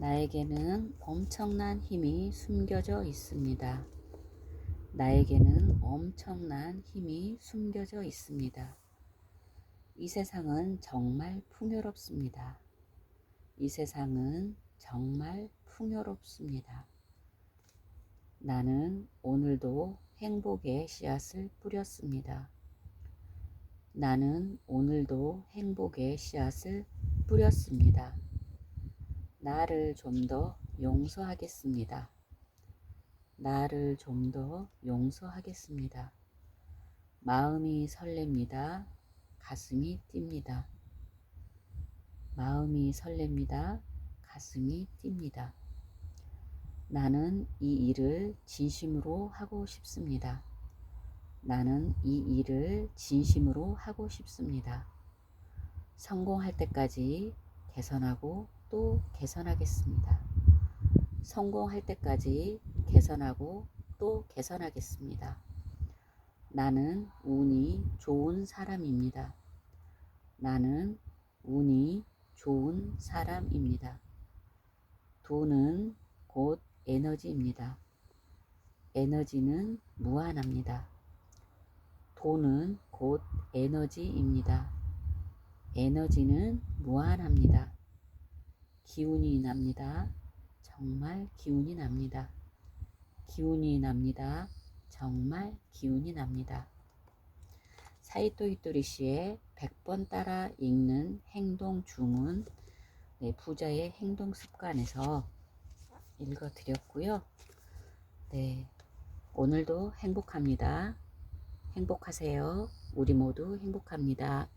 나에게는 엄청난 힘이 숨겨져 있습니다. 나에게는 엄청난 힘이 숨겨져 있습니다. 이 세상은 정말 풍요롭습니다. 이 세상은 정말 풍요롭습니다. 나는 오늘도 행복의 씨앗을 뿌렸습니다. 나는 오늘도 행복의 씨앗을 뿌렸습니다. 나를 좀 더 용서하겠습니다. 나를 좀 더 용서하겠습니다. 마음이 설렙니다. 가슴이 뜁니다. 마음이 설렙니다. 가슴이 뜁니다. 나는 이 일을 진심으로 하고 싶습니다. 나는 이 일을 진심으로 하고 싶습니다. 성공할 때까지 개선하고 또 개선하겠습니다. 성공할 때까지 개선하고 또 개선하겠습니다. 나는 운이 좋은 사람입니다. 나는 운이 좋은 사람입니다. 돈은 곧 에너지입니다. 에너지는 무한합니다. 돈은 곧 에너지입니다. 에너지는 무한합니다. 기운이 납니다. 정말 기운이 납니다. 기운이 납니다. 정말 기운이 납니다. 사이토 히토리 씨의 100번 따라 읽는 행동 주문 네, 부자의 행동 습관에서 읽어 드렸고요. 네, 오늘도 행복합니다. 행복하세요. 우리 모두 행복합니다.